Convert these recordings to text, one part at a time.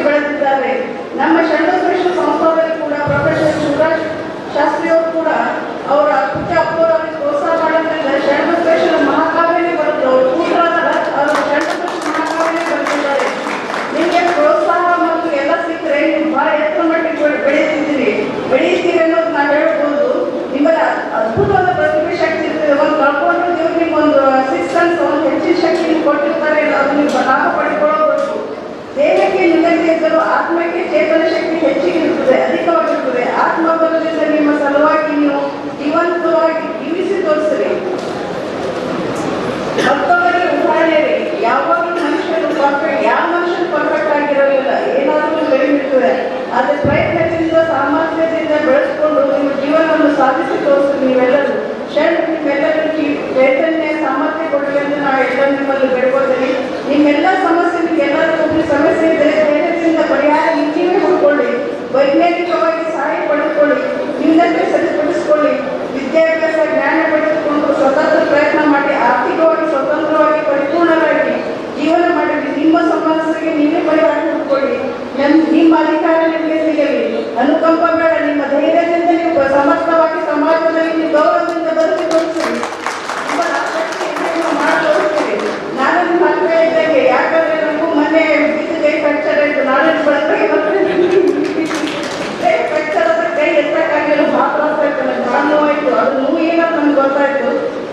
Amen. ಆದರೆ ಪ್ರಯತ್ನದಿಂದ, ಸಾಮರ್ಥ್ಯದಿಂದ ಬೆಳೆಸ್ಕೊಂಡು ನಿಮ್ಮ ಜೀವನವನ್ನು ಸಾಧಿಸಿ ತೋರಿಸಿ ನೀವೆಲ್ಲರೂ. ಶರಣ, ನಿಮ್ಮೆಲ್ಲರೂ ಚೈತನ್ಯ, ಸಾಮರ್ಥ್ಯ ಕೊಡಿ ಅಂತ ನಾವು ಎಲ್ಲ ನಿಮ್ಮಲ್ಲಿ ಬೇಡ್ಕೊಳ್ತೀವಿ ನಿಮ್ಮೆಲ್ಲ ಸಮಸ್ಯೆ ನಿಮ್ಗೆಲ್ಲರಿಗೂ ಒಬ್ಬರು ಸಮಸ್ಯೆ ಇದ್ದರೆ ಧೈರ್ಯದಿಂದ ಪರಿಹಾರ ನೀವೇ ಹುಡ್ಕೊಳ್ಳಿ. ವೈಜ್ಞಾನಿಕವಾಗಿ ಸಹಾಯ ಪಡೆದುಕೊಳ್ಳಿ. ನಿಮ್ಮದಕ್ಕೆ ಸರಿಪಡಿಸ್ಕೊಳ್ಳಿ. ವಿದ್ಯಾಭ್ಯಾಸ, ಜ್ಞಾನ ಪಡೆದುಕೊಂಡು ಸ್ವತಂತ್ರ ಪ್ರಯತ್ನ ಮಾಡಿ, ಆರ್ಥಿಕವಾಗಿ ಸ್ವತಂತ್ರವಾಗಿ, ಪರಿಪೂರ್ಣರಾಗಿ ಜೀವನ ಮಾಡಿ. ನಿಮ್ಮ ಸಮಸ್ಯೆಗೆ ನೀವೇ ಪರಿಹಾರ ನಿಮ್ಮ ಅಧಿಕಾರ ನಿಮಗೆ ಸಿಗಲಿ ಅನುಕಂಪ ಬೇಡ ನಿಮ್ಮ ಧೈರ್ಯದಿಂದ ನೀವು ಸಮರ್ಥವಾಗಿ ಸಮಾಜದಲ್ಲಿ ನೀವು ಗೌರವದಿಂದ ಬದುಕಿ ತೋರಿಸಿರಿ ನಿಮ್ಮ ರಾಷ್ಟ್ರಕ್ಕೆ ಇದನ್ನು ಮಾಡಿ ತೋರಿಸ್ತೀರಿ ನಾನು ನಿಮ್ಮ ಹತ್ರ ಇದ್ದಂಗೆ ಯಾಕಂದ್ರೆ ನನಗೂ ಮೊನ್ನೆ ಬಿದ್ದು ಕೈ ಫ್ರಾಕ್ಚರ್ ಆಯ್ತು ನಾನು ಬಳಕೆ ಕೈ ಫ್ರಾಕ್ಚರ್ ಆದ್ರೆ ಕೈ ಎತ್ತಕ್ಕಾಗಿಲ್ಲ ಭಾಳ ತ್ರಾಸ ಆಯ್ತು ನನಗೆ ಭಾಳ ನೋವಾಯ್ತು ಅದು ನೋವು ಏನಂತ ನನಗೆ ಗೊತ್ತಾಯ್ತು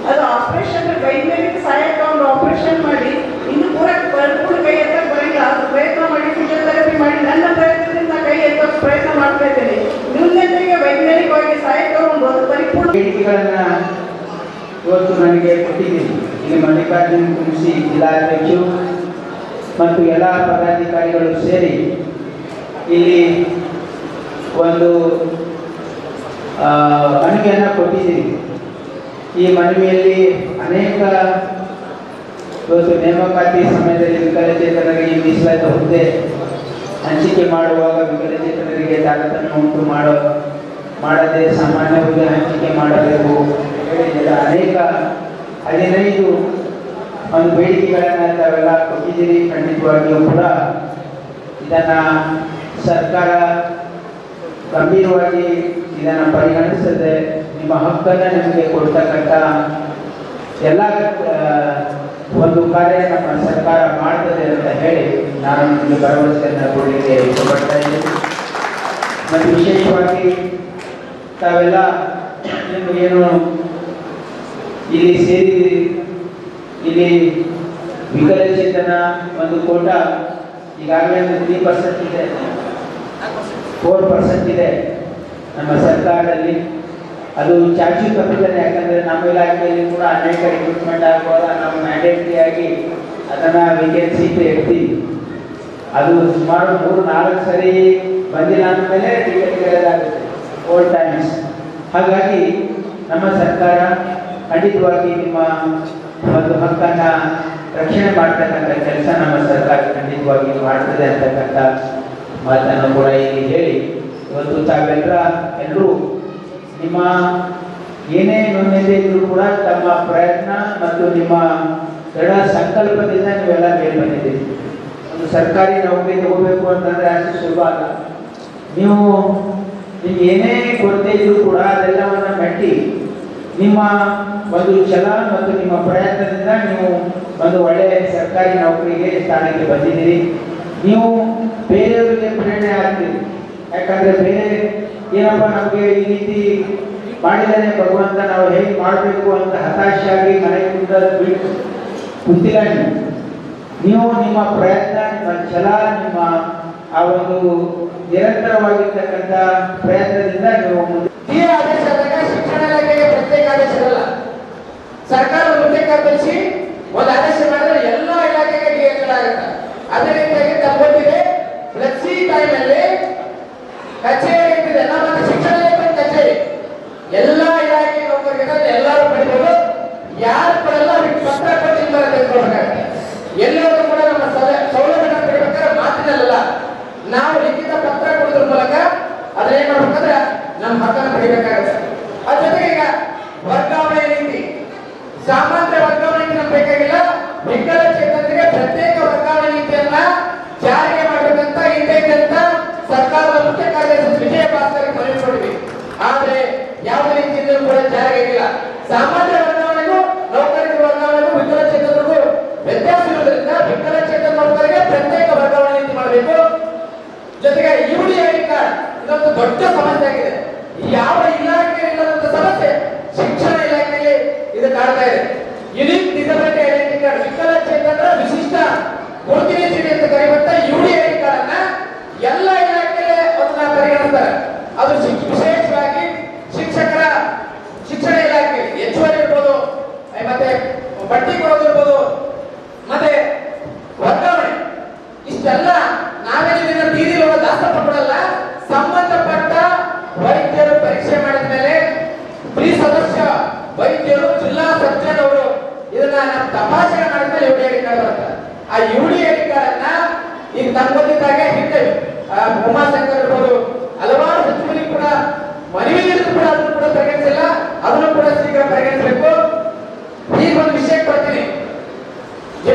ಅದು ಆಪರೇಷನ್ ವೈಜ್ಞಾನಿಕ ಸಹಾಯಕ ಒಂದು ಆಪರೇಷನ್ ಮಾಡಿ ಇನ್ನು ಪೂರ ಪರಿಪೂರ್ಣ ಕೈ ಎತ್ತಕ್ಕೆ ಬರಂಗಿಲ್ಲ ಅದು ಪ್ರಯತ್ನ ಮಾಡಿ ಫಿಸಿಯೋಥೆರಪಿ ಮಾಡಿ ನನ್ನ ಪ್ರಯತ್ನದಿಂದ ನಾ ಕೈ ಎತ್ತಕ್ಕೆ ಪ್ರಯತ್ನ ಮಾಡ್ತಾ ಇದ್ದೇನೆ ನ್ಯೂನತೆಗೆ ವೈಜ್ಞಾನಿಕವಾಗಿ ಸಹಾಯ ತಗೊಂಡು ಅದು ಬೇಡಿಕೆಗಳನ್ನ ಇವತ್ತು ನನಗೆ ಕೊಟ್ಟಿದ್ದೀನಿ. ಇಲ್ಲಿ ಮಲ್ಲಿಕಾರ್ಜುನ್ ಕುಂಸಿ ಜಿಲ್ಲಾಧ್ಯಕ್ಷರು ಮತ್ತು ಎಲ್ಲ ಪದಾಧಿಕಾರಿಗಳು ಸೇರಿ ಇಲ್ಲಿ ಒಂದು ಮನವಿಯನ್ನು ಕೊಟ್ಟಿದ್ದೀನಿ. ಈ ಮನವಿಯಲ್ಲಿ ಅನೇಕ ಇವತ್ತು ನೇಮಕಾತಿ ಸಮಯದಲ್ಲಿ ವಿಕಲಚೇತನರಿಗೆ ಮೀಸಲಾದ ಹುದ್ದೆ ಹಂಚಿಕೆ ಮಾಡುವಾಗ ವಿಕಲಚೇತನರಿಗೆ ತಾರತಮ್ಯ ಉಂಟು ಮಾಡೋ ಮಾಡದೆ ಸಾಮಾನ್ಯ ಹುದ್ದೆ ಹಂಚಿಕೆ ಮಾಡಬೇಕು. ಹೇಳಿದ್ದೆಲ್ಲ ಅನೇಕ ಹದಿನೈದು ಒಂದು ಬೇಡಿಕೆಗಳನ್ನು ತಾವೆಲ್ಲ ಕೊಟ್ಟಿದ್ದೀರಿ. ಖಂಡಿತವಾಗಿಯೂ ಕೂಡ ಇದನ್ನ ಸರ್ಕಾರ ಗಂಭೀರವಾಗಿ ಇದನ್ನು ಪರಿಗಣಿಸದೆ ನಿಮ್ಮ ಹಕ್ಕನ್ನು ನಿಮಗೆ ಕೊಡ್ತಕ್ಕಂಥ ಎಲ್ಲ ಒಂದು ಕಾರ್ಯ ನಮ್ಮ ಸರ್ಕಾರ ಮಾಡ್ತದೆ ಅಂತ ಹೇಳಿ ನಾನು ನಿಮಗೆ ಭರವಸೆಯನ್ನು ಕೊಡಲಿಕ್ಕೆ ಇಷ್ಟಪಡ್ತಾ ಇದ್ದೀನಿ. ಮತ್ತು ವಿಶೇಷವಾಗಿ ತಾವೆಲ್ಲ ಏನು ಏನು ಇಲ್ಲಿ ಸೇರಿದಿರಿ ಇಲ್ಲಿ ವಿಕಲಚೇತನ ಒಂದು ಕೋಟ ಈಗಾಗಲೇ ತ್ರೀ ಪರ್ಸೆಂಟ್ ಇದೆ. ಫೋರ್ ಪರ್ಸೆಂಟ್ ಇದೆ ನಮ್ಮ ಸರ್ಕಾರದಲ್ಲಿ. ಅದು ಚಾಚು ತಪ್ಪಿದ್ದಾನೆ ಯಾಕಂದ್ರೆ ನಮ್ಮ ಇಲಾಖೆಯಲ್ಲಿ ಕೂಡ ಅನೇಕ ರಿಕ್ರೂಟ್ಮೆಂಟ್ ಆಗುವಾಗ ನಾವು ಆಗಿ ಅದನ್ನ ವೇಕೆನ್ಸಿ ಇರ್ತೀವಿ ಅದು ಸುಮಾರು ಮೂರು ನಾಲ್ಕು ಸರಿ ಬಂದಿಲ್ಲ ಅಂದಮೇಲೆ ಟಿಕೆಟ್ಗಳಾಗುತ್ತೆ ಓಲ್ಡ್ ಟೈಮ್ಸ್ ಹಾಗಾಗಿ ನಮ್ಮ ಸರ್ಕಾರ ಖಂಡಿತವಾಗಿ ನಿಮ್ಮ ಒಂದು ಹಕ್ಕನ್ನ ರಕ್ಷಣೆ ಮಾಡ್ತಕ್ಕಂಥ ಕೆಲಸ ನಮ್ಮ ಸರ್ಕಾರ ಖಂಡಿತವಾಗಿ ಮಾಡ್ತದೆ ಅಂತಕ್ಕಂಥ ಮಾತನ್ನು ಕೂಡ ಇಲ್ಲಿ ಹೇಳಿ ಇವತ್ತು ತಾವೆಲ್ಲರ ಎಲ್ಲರೂ ನಿಮ್ಮ ಏನೇ ನ್ಯೂನ್ಯತೆ ಇದ್ರೂ ಕೂಡ ತಮ್ಮ ಪ್ರಯತ್ನ ಮತ್ತು ನಿಮ್ಮ ದೃಢ ಸಂಕಲ್ಪದಿಂದ ನೀವೆಲ್ಲ ಮೇಲೆ ಬಂದಿದ್ದೀರಿ. ಒಂದು ಸರ್ಕಾರಿ ನೌಕರಿ ತಗೋಬೇಕು ಅಂತಂದರೆ ಅಷ್ಟು ಸುಲಭ ಅಲ್ಲ. ನೀವು ನಿಮ್ಗೆ ಏನೇ ಕೊರತೆ ಇದ್ರೂ ಕೂಡ ಅದೆಲ್ಲವನ್ನ ಕಟ್ಟಿ ನಿಮ್ಮ ಒಂದು ಛಲ ಮತ್ತು ನಿಮ್ಮ ಪ್ರಯತ್ನದಿಂದ ನೀವು ಒಂದು ಒಳ್ಳೆಯ ಸರ್ಕಾರಿ ನೌಕರಿಗೆ ಸ್ಥಾನಕ್ಕೆ ಬಂದಿದ್ದೀರಿ. ನೀವು ಬೇರೆಯವರಿಗೆ ಪ್ರೇರಣೆ ಆಗ್ತೀರಿ. ಯಾಕಂದ್ರೆ ಬೇರೆ ಏನಪ್ಪ ನಮಗೆ ಈ ರೀತಿ ಮಾಡಿದರೆ ಭಗವಂತ, ನಾವು ಹೇಗೆ ಮಾಡಬೇಕು ಅಂತ ಹತಾಶೆಯಾಗಿ ಮನೆ ಕುಂತ ಬಿಟ್ಟು ಕುಂತಿಲ್ಲ ನೀವು. ನೀವು ನಿಮ್ಮ ಪ್ರಯತ್ನ, ನಿಮ್ಮ ಛಲ, ನಿಮ್ಮ ಆ ಒಂದು ನಿರಂತರವಾಗಿರ್ತಕ್ಕಂಥ ಪ್ರಯತ್ನದಿಂದ ಈ ಆದೇಶ ಆದಾಗ ಶಿಕ್ಷಣ ಇಲಾಖೆಗೆ ಪ್ರತ್ಯೇಕ ಆದೇಶ ಇರಲ್ಲ. ಸರ್ಕಾರ ಮುಂದೆ ಕಲ್ಪಿಸಿ ಒಂದು ಆದೇಶ ಮಾಡಿದ್ರೆ ಎಲ್ಲ ಇಲಾಖೆಗೆ ಡಿಎಚ್ ಅದೇ ಅದರಿಂದಾಗಿ ತಪ್ಪೊತ್ತಿದೆ ಫ್ಲೆಕ್ಸಿ ಟೈಮ್ ಅಲ್ಲಿ ಕಚೇರಿ ಇರ್ತಿದೆ ನಮ್ಮ ಶಿಕ್ಷಣ ಕಚೇರಿ. ಎಲ್ಲ ಇಲಾಖೆ ನೌಕರರಿಗೆ ಎಲ್ಲರೂ ಪಡಿಬೋದು. ಯಾರು ಕೊಡಲ್ಲ ಅವ್ರಿಗೆ ಪತ್ರ ಕೊಟ್ಟು ಎಲ್ಲ ಎಲ್ಲರೂ ಕೂಡ ನಮ್ಮ ಸೌಲ- ಸೌಲಭ್ಯ ನಾವು ಲಿಖಿತ ಪತ್ರ ಕೊಡೋದ್ರ ಮೂಲಕ ಅದನ್ನ ಏನ್ ಮಾಡ್ಬೇಕಂದ್ರೆ ನಮ್ಮ ಹಕ್ಕನ್ನು ಪಡಿಬೇಕಾಗುತ್ತೆ ಅದ್ರ ಜೊತೆಗೆ ಈಗ ವರ್ಗಾವಣೆ ನೀತಿ ಸಾಮಾನ್ಯ ವರ್ಗಾವಣೆ ಬೇಕಾಗಿಲ್ಲ. ವಿಕಲಚೇತನರಿಗೆ ಪ್ರತ್ಯೇಕ ವರ್ಗಾವಣೆ ನೀತಿಯನ್ನ ಜಾರಿಗೆ ಮಾಡಬೇಕಂತ ಇರ್ಬೇಕಂತ ಸರ್ಕಾರದ ಮುಖ್ಯ ಕಾರ್ಯದರ್ಶಿ ವಿಜಯ ಭಾಸ್ಕರ್ ಮನವಿ ಕೊಟ್ಟಿವಿ ಆದ್ರೆ ಯಾವುದೇ ರೀತಿಯಲ್ಲೂ ಕೂಡ ಜಾರಿಗೆ ಇಲ್ಲ ಸಾಮಾನ್ಯ ಚೀಟಿ ಅಂತ ಕರೆಯುವಂತ ಯುಡಿ ಐಡಿ ಎಲ್ಲ ಇಲಾಖೆಯಲ್ಲಿ ಅದನ್ನ ಪರಿಗಣಿಸ್ತಾರೆ ಅದು ವಿಶೇಷವಾಗಿ ಶಿಕ್ಷಕರ, ಶಿಕ್ಷಣ ಇಲಾಖೆ, ಹೆಚ್ಚುವರಿ ಇರ್ಬೋದು ಮತ್ತೆ ಬಡ್ಡಿ ಕೊಡೋದಿರ್ಬೋದು ಮತ್ತೆ ವರ್ಗಾವಣೆ. ಇಷ್ಟೆಲ್ಲ ನಾವೇನಿನ ಬೀದಿಲಿ ಹೋಗೋ ದಾಸಪ್ಪ ಕೊಡಲ್ಲ ಸಂಬಂಧಪಟ್ಟ ವೈದ್ಯರು ಪರೀಕ್ಷೆ ಮಾಡಿದ ಮೇಲೆ ಪ್ರೀ ಸದಸ್ಯ, ವೈದ್ಯರು, ಜಿಲ್ಲಾ ಸರ್ಜನ್ ಇದನ್ನ ನಮ್ಮ ತಪಾಸಣೆ ಮಾಡಿದ ಮೇಲೆ ಯುಡಿ ಐಡಿ ಕಾರ್ಡ್ ಆ ಯುಡಿ ಆ, ಉಮಾಶಂಕರ್ ಇರ್ಬೋದು ಹಲವಾರು ಸಚಿವರಿಗೆ ಕೂಡ